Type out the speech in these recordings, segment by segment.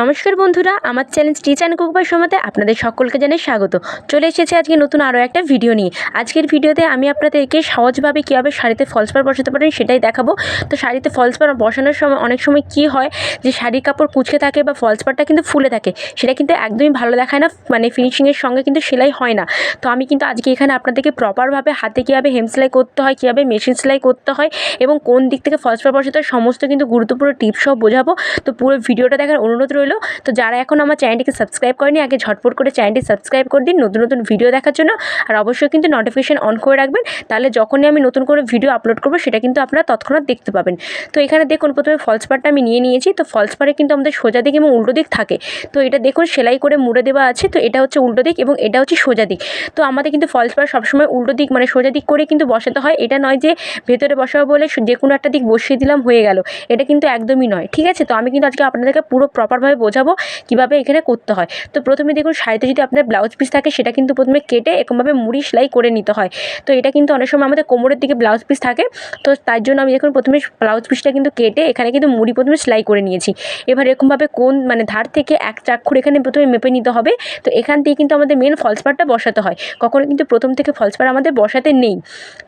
নমস্কার বন্ধুরা, আমার channel stitch and cook by সমাতে আপনাদের সকলকে জানাই স্বাগত। চলে এসেছে আজকে নতুন আরও একটা ভিডিও নিয়ে। আজকের ভিডিওতে আমি আপনাদেরকে সহজভাবে কীভাবে শাড়িতে ফলস পার বসাতে পারেন সেটাই দেখাবো। তো শাড়িতে ফলস পার বসানোর সময় অনেক সময় কী হয় যে শাড়ির কাপড় কুচকে থাকে বা ফলস পারটা কিন্তু ফুলে থাকে। সেটা কিন্তু একদমই ভালো দেখায় না মানে ফিনিশিংয়ের সঙ্গে কিন্তু সেলাই হয় না। তো আমি কিন্তু আজকে এখানে আপনাদেরকে প্রপারভাবে হাতে কীভাবে হেম সেলাই করতে হয়, কীভাবে মেশিন সেলাই করতে হয় এবং কোন দিক থেকে ফলস পার বসাতে হয়, সমস্ত কিন্তু গুরুত্বপূর্ণ টিপস সব বোঝাবো। তো পুরো ভিডিওটা দেখার অনুরোধ রইল। তো যারা এখন আমার চ্যানেলটিকে সাবস্ক্রাইব করেনি, আগে ঝটপট করে চ্যানেলটি সাবস্ক্রাইব করে দিন নতুন নতুন ভিডিও দেখার জন্য। আর অবশ্যই কিন্তু নোটিফিকেশান অন করে রাখবেন, তাহলে যখনই আমি নতুন করে ভিডিও আপলোড করব, সেটা কিন্তু আপনারা তৎক্ষণাৎ দেখতে পাবেন। তো এখানে দেখুন, প্রথমে ফলস পারটা আমি নিয়ে নিয়েছি। তো ফলস পারে কিন্তু আমাদের সোজা দিক এবং উল্টো দিক থাকে। তো এটা দেখুন, সেলাই করে মুড়ে দেওয়া আছে। তো এটা হচ্ছে উল্টো দিক এবং এটা হচ্ছে সোজা দিক। তো আমাদের কিন্তু ফলস পার সবসময় উল্টো দিক মানে সোজা দিক করে কিন্তু বসাতে হয়। এটা নয় যে ভেতরে বসাবো বলে যে কোনো একটা দিক বসিয়ে দিলাম, হয়ে গেল। এটা কিন্তু একদমই নয়, ঠিক আছে? তো আমি কিন্তু আজকে আপনাদেরকে পুরো প্রপারভাবে বোঝাবো, কীভাবে এখানে করতে হয়। তো প্রথমে দেখুন শাড়িতে যদি আপনার ব্লাউজ পিস থাকে, সেটা কিন্তু প্রথমে কেটে এরকমভাবে মুড়ি সেলাই করে নিতে হয়। তো এটা কিন্তু অনেক সময় আমাদের কোমরের দিকে ব্লাউজ পিস থাকে, তো তার জন্য আমি দেখুন, প্রথমে ব্লাউজ পিসটা কিন্তু কেটে এখানে কিন্তু মুড়ি প্রথমে সেলাই করে নিয়েছি। এবার এরকমভাবে কোন মানে ধার থেকে এক চাক্ষুর এখানে প্রথমে মেপে নিতে হবে, তো এখান থেকে কিন্তু আমাদের মেন ফলস পারটা বসাতে হয়। কখনো কিন্তু প্রথম থেকে ফলস পার আমাদের বসাতে নেই।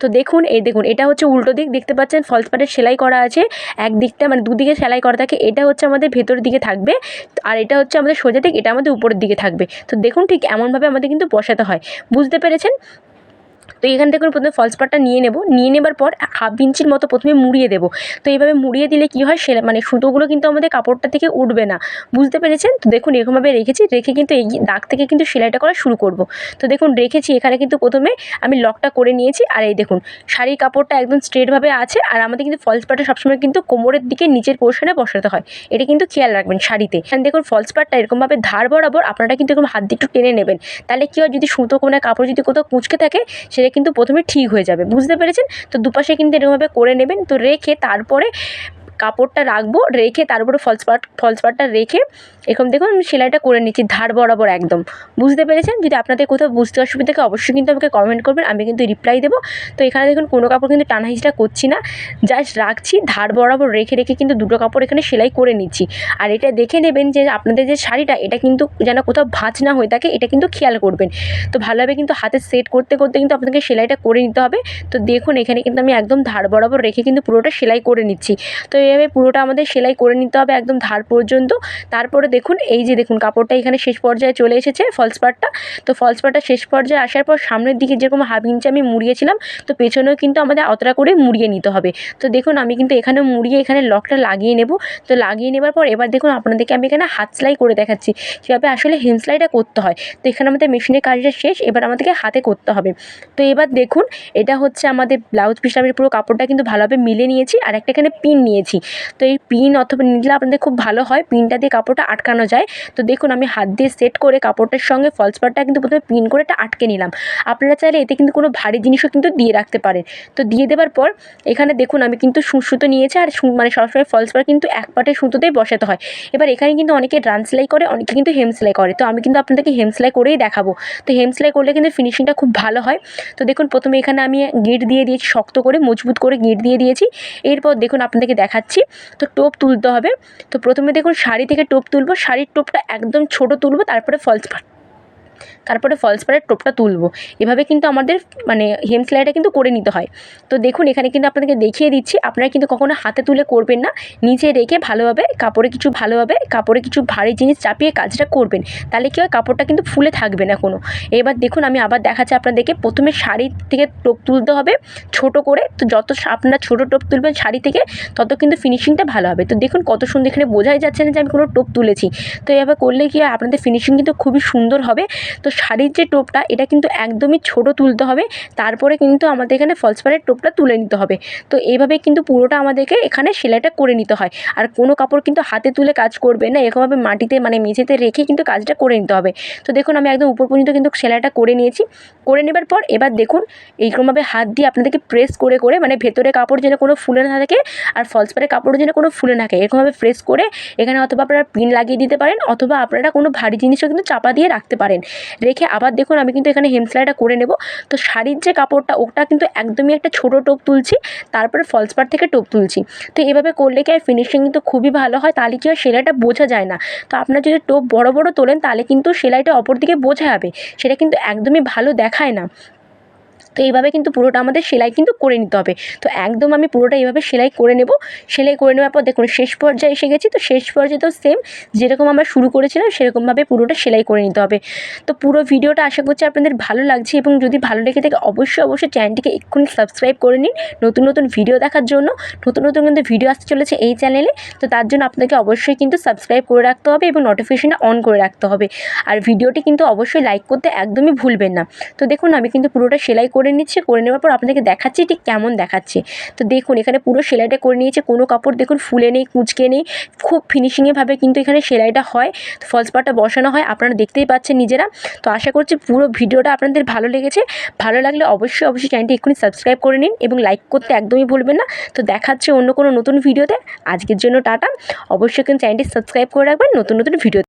তো দেখুন, এই দেখুন, এটা হচ্ছে উল্টো দিক, দেখতে পাচ্ছেন ফলস পারের সেলাই করা আছে এক দিকটা মানে দুদিকে সেলাই করা থাকে, এটা হচ্ছে আমাদের ভেতর দিকে থাকবে। আর এটা হচ্ছে আমাদের সোজা দিক, এটা আমাদের উপরের দিকে থাকবে। তো দেখুন ঠিক এমনভাবে আমাদের কিন্তু বসাতে হয়। বুঝতে পেরেছেন? তো এখান থেকে প্রথমে ফলস পাটটা নিয়ে নেব। নিয়ে নেবার পর হাফ ইঞ্চির মতো প্রথমে মুড়িয়ে দেবো। তো এইভাবে মুড়িয়ে দিলে কী হয়? সেলাই মানে সুতোগুলো কিন্তু আমাদের কাপড়টা থেকে উঠবে না। বুঝতে পেরেছেন? তো দেখুন এরকমভাবে রেখেছি। রেখে কিন্তু এই দাগ থেকে কিন্তু সেলাইটা করা শুরু করব। তো দেখুন রেখেছি। এখানে কিন্তু প্রথমে আমি লকটা করে নিয়েছি। আর এই দেখুন, শাড়ির কাপড়টা একদম স্ট্রেটভাবে আছে। আর আমাদের কিন্তু ফলস পাটটা সবসময় কিন্তু কোমরের দিকে নিচের পোর্শনে বসাতে হয়। এটা কিন্তু খেয়াল রাখবেন শাড়িতে। এখানে দেখুন ফলস পাটটা এরকমভাবে ধার বরাবর আপনারা কিন্তু এরকম হাত দিয়ে একটু টেনে নেবেন। তাহলে কী হয়? যদি সুতো কোনো কাপড় যদি কোথাও কুঁচকে থাকে সেটা কিন্তু প্রথমে ঠিক হয়ে যাবে। বুঝতে পেরেছেন? তো দুপাশে কিন্তু এরকমভাবে করে নেবেন। তো রেখে তারপরে কাপড়টা রাখব, রেখে তারপরে ফলস পাট ফলস পাটটা রেখে এরকম দেখুন আমি সেলাইটা করে নিচ্ছি ধার বরাবর একদম। বুঝতে পেরেছেন? যদি আপনাদের কোথাও বুঝতে অসুবিধা থাকে অবশ্যই কিন্তু আমাকে কমেন্ট করবেন, আমি কিন্তু রিপ্লাই দেবো। তো এখানে দেখুন কোনো কাপড় কিন্তু টানা করছি না জাস্ট রাখছি, ধার বরাবর রেখে রেখে কিন্তু দুটো কাপড় এখানে সেলাই করে নিচ্ছি। আর এটা দেখে নেবেন যে আপনাদের যে শাড়িটা, এটা কিন্তু যেন কোথাও ভাঁজ না হয়ে থাকে, এটা কিন্তু খেয়াল করবেন। তো ভালোভাবে কিন্তু হাতে সেট করতে করতে কিন্তু আপনাকে সেলাইটা করে নিতে হবে। তো দেখুন এখানে কিন্তু আমি একদম ধার বরাবর রেখে কিন্তু পুরোটা সেলাই করে নিচ্ছি। তো এইভাবে পুরোটা আমাদের সেলাই করে নিতে হবে একদম ধার পর্যন্ত। তারপরে দেখুন, এই যে দেখুন, কাপড়টা এখানে শেষ পর্যায়ে চলে এসেছে ফলস পাটটা তো ফলস পাটটা শেষ পর্যায়ে আসার পর সামনের দিকে যেরকম হাফ ইঞ্চি আমি মুড়িয়েছিলাম, তো পেছনেও কিন্তু আমাদের অতটা করে মুড়িয়ে নিতে হবে। তো দেখুন, আমি কিন্তু এখানে মুড়িয়ে এখানে লকটা লাগিয়ে নেব। তো লাগিয়ে নেবার পর এবার দেখুন, আপনাদেরকে আমি এখানে হাত সেলাই করে দেখাচ্ছি, কীভাবে আসলে হেম সেলাইটা করতে হয়। তো এখানে আমাদের মেশিনের কাজটা শেষ, এবার আমাদেরকে হাতে করতে হবে। তো এবার দেখুন, এটা হচ্ছে আমাদের ব্লাউজ পিসটা আমি পুরো কাপড়টা কিন্তু ভালোভাবে মিলে নিয়েছি, আর একটা এখানে পিন নিয়েছি। তো এই পিন অথবা নিলে আপনাদের খুব ভালো হয়, পিনটা দিয়ে কাপড়টা আটকানো যায়। তো দেখুন, আমি হাত দিয়ে সেট করে কাপড়টার সঙ্গে ফলস পাটটা কিন্তু প্রথমে পিন করে এটা আটকে নিলাম। আপনারা চাইলে এতে কিন্তু কোনো ভারী জিনিসও কিন্তু দিয়ে রাখতে পারেন। তো দিয়ে দেওয়ার পর এখানে দেখুন, আমি কিন্তু সুতো নিয়েছি আর মানে সবসময় ফলস পাট কিন্তু এক পাটের সুতোতেই বসাতে হয়। এবার এখানে কিন্তু অনেকে রান সেলাই করে, অনেকে কিন্তু হেম সেলাই করে। তো আমি কিন্তু আপনাদেরকে হেম সেলাই করেই দেখাবো। তো হেম সেলাই করলে কিন্তু ফিনিশিংটা খুব ভালো হয়। তো দেখুন, প্রথমে এখানে আমি গিট দিয়ে দিয়েছি, শক্ত করে, মজবুত করে গিট দিয়ে দিয়েছি। এরপর দেখুন, আপনাদেরকে দেখাচ্ছি। তো টোপ তুলতে হবে। তো প্রথমে দেখুন, শাড়ি থেকে টোপ তুলবো। শাড়ির টোপটা একদম ছোট তুলবো, তারপরে ফলস তারপরে ফলস পাড়ের টোপটা তুলবো। এভাবে কিন্তু আমাদের মানে হেম সেলাইটা কিন্তু করে নিতে হয়। তো দেখুন, এখানে কিন্তু আপনাদেরকে দেখিয়ে দিচ্ছি, আপনারা কিন্তু কখনো হাতে তুলে করবেন না। নিচে রেখে ভালোভাবে কাপড়ে কিছু ভালোভাবে, কাপড়ে কিছু ভারী জিনিস চাপিয়ে কাজটা করবেন। তাহলে কী হয়, কাপড়টা কিন্তু ফুলে থাকবে না কোনো এবার দেখুন, আমি আবার দেখাচ্ছি আপনাদেরকে, প্রথমে শাড়ি থেকে টোপ তুলতে হবে, ছোট করে। তো যত আপনারা ছোটো টোপ তুলবেন শাড়ি থেকে, তত কিন্তু ফিনিশিংটা ভালো হবে। তো দেখুন, কত সুন্দর এখানে বোঝাই যাচ্ছে না যে আমি কোনো টোপ তুলেছি। তো এভাবে করলে কি আপনাদের ফিনিশিং কিন্তু খুবই সুন্দর হবে। তো শাড়ির যে টোপটা, এটা কিন্তু একদমই ছোট তুলতে হবে। তারপরে কিন্তু আমাদের এখানে ফলস পাড়ের টোপটা তুলে নিতে হবে। তো এইভাবে কিন্তু পুরোটা আমাদেরকে এখানে সেলাইটা করে নিতে হয়। আর কোনো কাপড় কিন্তু হাতে তুলে কাজ করবে না, এরকমভাবে মাটিতে মানে মেঝেতে রেখে কিন্তু কাজটা করে নিতে হবে। তো দেখুন, আমি একদম উপর পর্যন্ত কিন্তু সেলাইটা করে নিয়েছি। করে নেবার পর এবার দেখুন, এইরকমভাবে হাত দিয়ে আপনাদেরকে প্রেস করে করে মানে ভেতরে কাপড় যেন কোনো ফুলে না থাকে আর ফলস পাড়ের কাপড় যেন কোনো ফুলে না থাকে, এরকমভাবে প্রেস করে এখানে অথবা আপনারা পিন লাগিয়ে দিতে পারেন অথবা আপনারা কোনো ভারী জিনিসও কিন্তু চাপা দিয়ে রাখতে পারেন। রেখে আবার দেখুন আমি কিন্তু এখানে হেম সেলাইটা করে নেব। তো শাড়ির যে কাপড়টা, ওটা কিন্তু একদমই একটা ছোট টোপ তুলছি, তারপরে ফলস পাড় থেকে টোপ তুলছি। তো এভাবে করলে কি আর ফিনিশিং কিন্তু খুবই ভালো হয়, তাহলে কি হয় সেলাইটা বোঝা যায় না। তো আপনার যদি টোপ বড় বড় তোলেন, তাহলে কিন্তু সেলাইটা অপর দিকে বোঝা যাবে, সেটা কিন্তু একদমই ভালো দেখায় না। তো এইভাবে কিন্তু পুরোটা আমাদের সেলাই কিন্তু করে নিতে হবে। তো একদম আমি পুরোটা এইভাবে সেলাই করে নেব। সেলাই করে নেওয়ার পর দেখুন, শেষ পর্যায়ে এসে গেছি। তো শেষ পর্যায়ে তো সেম যেরকম আমরা শুরু করেছিলাম, সেরকমভাবে পুরোটা সেলাই করে নিতে হবে। তো পুরো ভিডিওটা আশা করছি আপনাদের ভালো লাগছে এবং যদি ভালো লেগে থাকে, অবশ্যই অবশ্যই চ্যানেলটিকে এক্ষুনি সাবস্ক্রাইব করে নিন। নতুন নতুন ভিডিও দেখার জন্য, নতুন নতুন কিন্তু ভিডিও আসতে চলেছে এই চ্যানেলে তো তার জন্য আপনাকে অবশ্যই কিন্তু সাবস্ক্রাইব করে রাখতে হবে এবং নোটিফিকেশনটা অন করে রাখতে হবে। আর ভিডিওটি কিন্তু অবশ্যই লাইক করতে একদমই ভুলবেন না। তো দেখুন, আমি কিন্তু পুরোটা সেলাই করে নিচ্ছি, করে নেওয়ার পর আপনাদেরকে দেখাচ্ছি ঠিক কেমন দেখাচ্ছে। তো দেখুন, এখানে পুরো সেলাইটা করে নিয়েছে, কোনো কাপড় দেখুন ফুলে নেই, কুঁচকে নেই, খুব ফিনিশিংয়েভাবে কিন্তু এখানে সেলাইটা হয়, তো ফলস পাড়টা বসানো হয়, আপনারা দেখতেই পাচ্ছেন নিজেরা। তো আশা করছি পুরো ভিডিওটা আপনাদের ভালো লেগেছে, ভালো লাগলে অবশ্যই অবশ্যই চ্যানেলটি এক্ষুনি সাবস্ক্রাইব করে নিন এবং লাইক করতে একদমই ভুলবেন না। তো দেখাচ্ছে অন্য কোনো নতুন ভিডিওতে আজকের জন্য টাটা, অবশ্যই কিন্তু চ্যানেলটি সাবস্ক্রাইব করে রাখবেন, নতুন নতুন ভিডিও